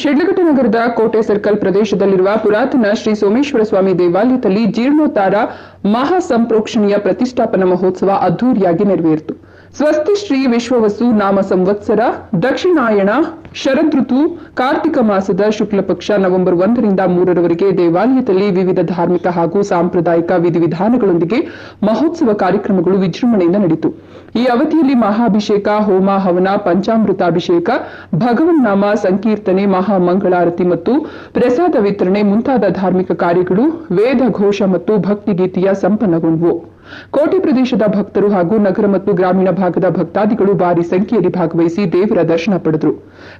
ಶಿಡ್ಲಘಟ್ಟ ನಗರದ ಕೋಟೆ ಸರ್ಕಲ್ ಪ್ರದೇಶದಲ್ಲಿರುವ ಪುರಾತನ ಶ್ರೀ ಸೋಮೇಶ್ವರ ಸ್ವಾಮಿ ದೇವಾಲಯದಲ್ಲಿ ಜೀರ್ಣೋತ್ತಾರ ಮಹಾ ಸಂಪ್ರೋಕ್ಷಣೀಯ ಪ್ರತಿಷ್ಠಾಪನಾ ಮಹೋತ್ಸವ ಅದ್ದೂರಿಯಾಗಿ ನೆರವೇರಿತು. ಸ್ವಸ್ತಿ ಶ್ರೀ ವಿಶ್ವವಸು ನಾಮ ಸಂವತ್ಸರ, ದಕ್ಷಿಣಾಯಣ ಋತು, ಕಾರ್ತಿಕ ಮಾಸದ ಶುಕ್ಲ ಪಕ್ಷ ನವೆಂಬರ್ ಒಂದರಿಂದ ಮೂರರವರೆಗೆ ದೇವಾಲಯದಲ್ಲಿ ವಿವಿಧ ಧಾರ್ಮಿಕ ಹಾಗೂ ಸಾಂಪ್ರದಾಯಿಕ ವಿಧಿವಿಧಾನಗಳೊಂದಿಗೆ ಮಹೋತ್ಸವ ಕಾರ್ಯಕ್ರಮಗಳು ವಿಜೃಂಭಣೆಯಿಂದ ನಡೆಯಿತು. ಈ ಅವಧಿಯಲ್ಲಿ ಮಹಾಭಿಷೇಕ, ಹೋಮ, ಹವನ, ಪಂಚಾಮೃತಾಭಿಷೇಕ, ಭಗವನ್ನಾಮ, ಸಂಕೀರ್ತನೆ, ಮಹಾಮಂಗಳಾರತಿ ಮತ್ತು ಪ್ರಸಾದ ವಿತರಣೆ ಮುಂತಾದ ಧಾರ್ಮಿಕ ಕಾರ್ಯಗಳು ವೇದ ಘೋಷ ಮತ್ತು ಭಕ್ತಿಗೀತೆಯ ಸಂಪನ್ನಗೊಂಡವು. ಕೋಟೆ ಪ್ರದೇಶದ ಭಕ್ತರು ಹಾಗೂ ನಗರ ಮತ್ತು ಗ್ರಾಮೀಣ ಭಾಗದ ಭಕ್ತಾದಿಗಳು ಭಾರಿ ಸಂಖ್ಯೆಯಲ್ಲಿ ಭಾಗವಹಿಸಿ ದೇವರ ದರ್ಶನ ಪಡೆದರು.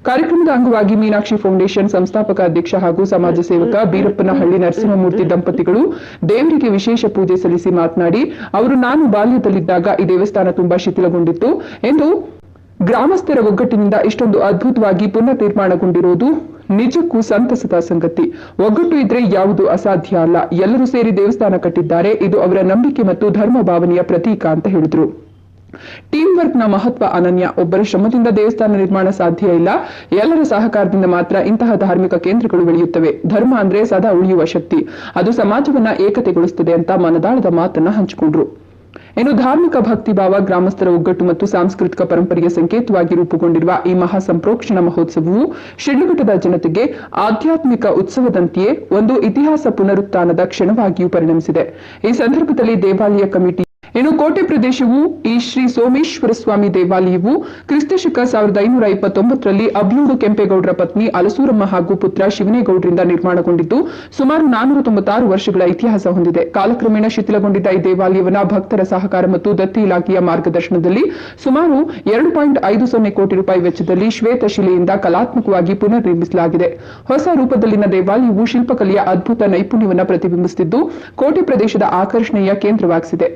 ಕಾರ್ಯಕ್ರಮದ ಅಂಗವಾಗಿ ಮೀನಾಕ್ಷಿ ಫೌಂಡೇಶನ್ ಸಂಸ್ಥಾಪಕ ಅಧ್ಯಕ್ಷ ಹಾಗೂ ಸಮಾಜ ಸೇವಕ ಬೀರಪ್ಪನಹಳ್ಳಿ ನರಸಿಂಹಮೂರ್ತಿ ದಂಪತಿಗಳು ದೇವರಿಗೆ ವಿಶೇಷ ಪೂಜೆ ಸಲ್ಲಿಸಿ ಮಾತನಾಡಿ, ಅವರು ನಾನು ಬಾಲ್ಯದಲ್ಲಿದ್ದಾಗ ಈ ದೇವಸ್ಥಾನ ತುಂಬಾ ಶಿಥಿಲಗೊಂಡಿತ್ತು. ಎಂದು ಗ್ರಾಮಸ್ಥರ ಒಗ್ಗಟ್ಟಿನಿಂದ ಇಷ್ಟೊಂದು ಅದ್ಭುತವಾಗಿ ಪುನರ್ ನಿರ್ಮಾಣಗೊಂಡಿರುವುದು ನಿಜಕ್ಕೂ ಸಂತಸದ ಸಂಗತಿ. ಒಗ್ಗಟ್ಟು ಇದ್ರೆ ಯಾವುದು ಅಸಾಧ್ಯ ಅಲ್ಲ. ಎಲ್ಲರೂ ಸೇರಿ ದೇವಸ್ಥಾನ ಕಟ್ಟಿದ್ದಾರೆ. ಇದು ಅವರ ನಂಬಿಕೆ ಮತ್ತು ಧರ್ಮ ಭಾವನೆಯ ಪ್ರತೀಕ ಅಂತ ಹೇಳಿದ್ರು. ಟೀಮ್ ವರ್ಕ್ನ ಮಹತ್ವ ಅನನ್ಯ. ಒಬ್ಬರ ಶ್ರಮದಿಂದ ದೇವಸ್ಥಾನ ನಿರ್ಮಾಣ ಸಾಧ್ಯ ಇಲ್ಲ. ಎಲ್ಲರ ಸಹಕಾರದಿಂದ ಮಾತ್ರ ಇಂತಹ ಧಾರ್ಮಿಕ ಕೇಂದ್ರಗಳು ಬೆಳೆಯುತ್ತವೆ. ಧರ್ಮ ಅಂದ್ರೆ ಸದಾ ಉಳಿಯುವ ಶಕ್ತಿ. ಅದು ಸಮಾಜವನ್ನ ಏಕತೆಗೊಳಿಸುತ್ತದೆ ಅಂತ ಮನದಾಳದ ಮಾತನ್ನ ಹಂಚಿಕೊಂಡ್ರು. ಇನ್ನು ಧಾರ್ಮಿಕ ಭಕ್ತಿಭಾವ ಗ್ರಾಮಸ್ಥರ ಒಗ್ಗಟ್ಟು ಮತ್ತು ಸಾಂಸ್ಕೃತಿಕ ಪರಂಪರೆಯ ಸಂಕೇತವಾಗಿ ರೂಪುಗೊಂಡಿರುವ ಈ ಮಹಾ ಸಂಪ್ರೋಕ್ಷಣ ಮಹೋತ್ಸವವು ಶಿಡ್ಲಘಟ್ಟದ ಜನತೆಗೆ ಆಧ್ಯಾತ್ಮಿಕ ಉತ್ಸವದಂತೆಯೇ ಒಂದು ಇತಿಹಾಸ ಪುನರುತ್ಥಾನದ ಕ್ಷಣವಾಗಿಯೂ ಪರಿಣಮಿಸಿದೆ. ಈ ಸಂದರ್ಭದಲ್ಲಿ ದೇವಾಲಯ ಕಮಿಟಿ ಇನ್ನು ಕೋಟೆ ಪ್ರದೇಶವು ಈ ಶ್ರೀ ಸೋಮೇಶ್ವರ ಸ್ವಾಮಿ ದೇವಾಲಯವು ಕ್ರಿಸ್ತಶಕ ಸಾವಿರದ ಐನೂರ ಇಪ್ಪತ್ತೊಂಬತ್ತರಲ್ಲಿ ಅಬ್ಲೂಡು ಕೆಂಪೇಗೌಡರ ಪತ್ನಿ ಅಲಸೂರಮ್ಮ ಹಾಗೂ ಪುತ್ರ ಶಿವನೇಗೌಡರಿಂದ ನಿರ್ಮಾಣಗೊಂಡಿದ್ದು, ಸುಮಾರು ನಾನೂರ ತೊಂಬತ್ತಾರು ವರ್ಷಗಳ ಇತಿಹಾಸ ಹೊಂದಿದೆ. ಕಾಲಕ್ರಮೇಣ ಶಿಥಿಲಗೊಂಡಿದ್ದ ಈ ದೇವಾಲಯವನ್ನು ಭಕ್ತರ ಸಹಕಾರ ಮತ್ತು ದತ್ತಿ ಇಲಾಖೆಯ ಮಾರ್ಗದರ್ಶನದಲ್ಲಿ ಸುಮಾರು ಎರಡು ಪಾಯಿಂಟ್ ಐದು ಸೊನ್ನೆ ಕೋಟಿ ರೂಪಾಯಿ ವೆಚ್ಚದಲ್ಲಿ ಶ್ವೇತಶಿಲೆಯಿಂದ ಕಲಾತ್ಮಕವಾಗಿ ಪುನರ್ ನಿರ್ಮಿಸಲಾಗಿದೆ ಹೊಸ ರೂಪದಲ್ಲಿನ ದೇವಾಲಯವು ಶಿಲ್ಪಕಲೆಯ ಅದ್ಭುತ ನೈಪುಣ್ಯವನ್ನು ಪ್ರತಿಬಿಂಬಿಸುತ್ತಿದ್ದು, ಕೋಟೆ ಪ್ರದೇಶದ ಆಕರ್ಷಣೆಯ ಕೇಂದ್ರವಾಗಿಸಿದೆ.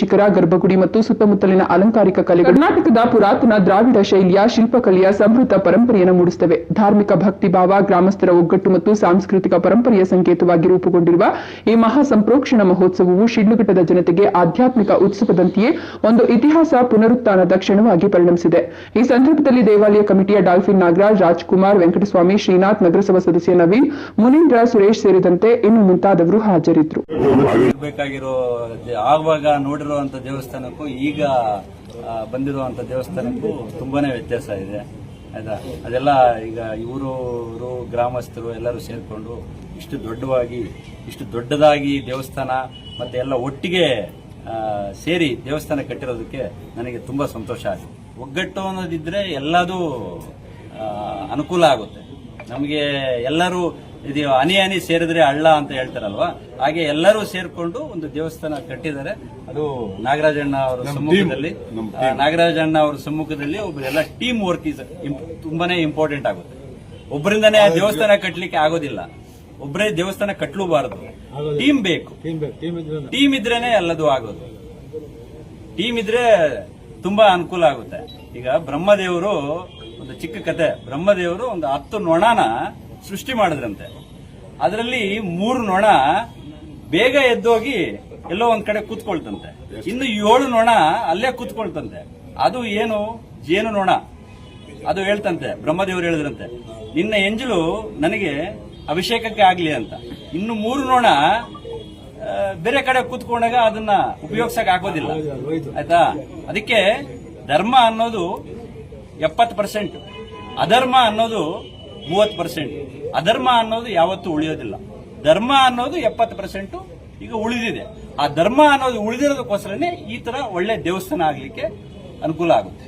ಶಿಖರ, ಗರ್ಭಗುಡಿ ಮತ್ತು ಸುತ್ತಮುತ್ತಲಿನ ಅಲಂಕಾರಿಕ ಕಲೆಗಳು ಕರ್ನಾಟಕದ ಪುರಾತನ ದ್ರಾವಿಡ ಶೈಲಿಯ ಶಿಲ್ಪಕಲೆಯ ಸಮೃದ್ಧ ಪರಂಪರೆಯನ್ನು ಮೂಡಿಸುತ್ತವೆ. ಧಾರ್ಮಿಕ ಭಕ್ತಿಭಾವ ಗ್ರಾಮಸ್ಥರ ಒಗ್ಗಟ್ಟು ಮತ್ತು ಸಾಂಸ್ಕೃತಿಕ ಪರಂಪರೆಯ ಸಂಕೇತವಾಗಿ ರೂಪುಗೊಂಡಿರುವ ಈ ಮಹಾ ಸಂಪ್ರೋಕ್ಷಣ ಮಹೋತ್ಸವವು ಶಿಡ್ಲಘಟ್ಟದ ಜನತೆಗೆ ಆಧ್ಯಾತ್ಮಿಕ ಉತ್ಸವದಂತೆಯೇ ಒಂದು ಇತಿಹಾಸ ಪುನರುತ್ಥಾನದ ಕ್ಷಣವಾಗಿ ಪರಿಣಮಿಸಿದೆ. ಈ ಸಂದರ್ಭದಲ್ಲಿ ದೇವಾಲಯ ಕಮಿಟಿಯ ಡಾಲ್ಫಿನ್ ನಾಗರಾಜ್, ರಾಜ್ಕುಮಾರ್, ವೆಂಕಟಸ್ವಾಮಿ, ಶ್ರೀನಾಥ್ ನಗರಸಭಾ ಸದಸ್ಯ ನವೀನ್, ಮುನೀಂದ್ರ ಸುರೇಶ್ ಸೇರಿದಂತೆ ಇನ್ನು ಮುಂತಾದವರು ಹಾಜರಿದ್ದರು. ನೋಡಿರುವಂತ ದೇವಸ್ಥಾನಕ್ಕೂ ಈಗ ಬಂದಿರುವಂಥ ದೇವಸ್ಥಾನಕ್ಕೂ ತುಂಬಾನೇ ವ್ಯತ್ಯಾಸ ಇದೆ. ಆಯ್ತಾ? ಅದೆಲ್ಲ ಈಗ ಇವರು ಗ್ರಾಮಸ್ಥರು ಎಲ್ಲರೂ ಸೇರಿಕೊಂಡು ಇಷ್ಟು ದೊಡ್ಡವಾಗಿ, ಇಷ್ಟು ದೊಡ್ಡದಾಗಿ ದೇವಸ್ಥಾನ ಮತ್ತೆ ಎಲ್ಲ ಒಟ್ಟಿಗೆ ಸೇರಿ ದೇವಸ್ಥಾನ ಕಟ್ಟಿರೋದಕ್ಕೆ ನನಗೆ ತುಂಬಾ ಸಂತೋಷ ಆಗಿದೆ ಒಗ್ಗಟ್ಟು ಅನ್ನೋದಿದ್ರೆ ಎಲ್ಲದೂ ಅನುಕೂಲ ಆಗುತ್ತೆ. ನಮಗೆ ಎಲ್ಲರೂ ಇದು ಅನಿ ಅನಿ ಸೇರಿದ್ರೆ ಹಳ್ಳ ಅಂತ ಹೇಳ್ತಾರಲ್ವಾ? ಹಾಗೆ ಎಲ್ಲರೂ ಸೇರ್ಕೊಂಡು ಒಂದು ದೇವಸ್ಥಾನ ಕಟ್ಟಿದ್ದಾರೆ. ಅದು ನಾಗರಾಜಣ್ಣ ಅವರ ಸಮ್ಮುಖದಲ್ಲಿ. ನಾಗರಾಜಣ್ಣ ಅವರ ಸಮ್ಮುಖದಲ್ಲಿ ಒಬ್ಬರೆಲ್ಲ ಎಲ್ಲ ಟೀಮ್ ವರ್ಕ್ ಇಸ್ ತುಂಬಾನೇ ಇಂಪಾರ್ಟೆಂಟ್ ಆಗುತ್ತೆ. ಒಬ್ಬರಿಂದನೇ ದೇವಸ್ಥಾನ ಕಟ್ಟಲಿಕ್ಕೆ ಆಗೋದಿಲ್ಲ. ಒಬ್ಬರೇ ದೇವಸ್ಥಾನ ಕಟ್ಟಲೂಬಾರದು ಟೀಮ್ ಬೇಕು. ಟೀಮ್ ಇದ್ರೇನೆ ಎಲ್ಲದು ಆಗೋದು. ಟೀಮ್ ಇದ್ರೆ ತುಂಬಾ ಅನುಕೂಲ ಆಗುತ್ತೆ. ಈಗ ಬ್ರಹ್ಮದೇವರು ಒಂದು ಚಿಕ್ಕ ಕತೆ. ಬ್ರಹ್ಮದೇವರು ಒಂದು ಹತ್ತು ನೊಣನ ಸೃಷ್ಟಿ ಮಾಡಿದ್ರಂತೆ. ಅದರಲ್ಲಿ ಮೂರು ನೊಣ ಬೇಗ ಎದ್ದೋಗಿ ಎಲ್ಲೋ ಒಂದ್ ಕಡೆ ಕೂತ್ಕೊಳ್ತಂತೆ. ಇನ್ನು ಏಳು ನೊಣ ಅಲ್ಲೇ ಕೂತ್ಕೊಳ್ತಂತೆ. ಅದು ಏನು? ಜೇನು ನೊಣ. ಅದು ಹೇಳ್ತಂತೆ, ಬ್ರಹ್ಮದೇವರು ಹೇಳಿದ್ರಂತೆ. ನಿನ್ನ ಎಂಜಲು ನನಗೆ ಅಭಿಷೇಕಕ್ಕೆ ಆಗ್ಲಿ ಅಂತ. ಇನ್ನು ಮೂರು ನೋಣ ಬೇರೆ ಕಡೆ ಕೂತ್ಕೊಂಡಾಗ ಅದನ್ನ ಉಪಯೋಗಿಸಕ್ ಆಗೋದಿಲ್ಲ. ಆಯ್ತಾ? ಅದಕ್ಕೆ ಧರ್ಮ ಅನ್ನೋದು ಎಪ್ಪತ್ತು ಪರ್ಸೆಂಟ್. ಅಧರ್ಮ ಅನ್ನೋದು ಮೂವತ್ತು ಪರ್ಸೆಂಟ್ ಅಧರ್ಮ ಅನ್ನೋದು ಯಾವತ್ತೂ ಉಳಿಯೋದಿಲ್ಲ. ಧರ್ಮ ಅನ್ನೋದು ಎಪ್ಪತ್ತು ಪರ್ಸೆಂಟ್ ಈಗ ಉಳಿದಿದೆ. ಆ ಧರ್ಮ ಅನ್ನೋದು ಉಳಿದಿರೋದಕ್ಕೋಸ್ಕರನೇ ಈ ತರ ಒಳ್ಳೆ ದೇವಸ್ಥಾನ ಆಗಲಿಕ್ಕೆ ಅನುಕೂಲ ಆಗುತ್ತೆ.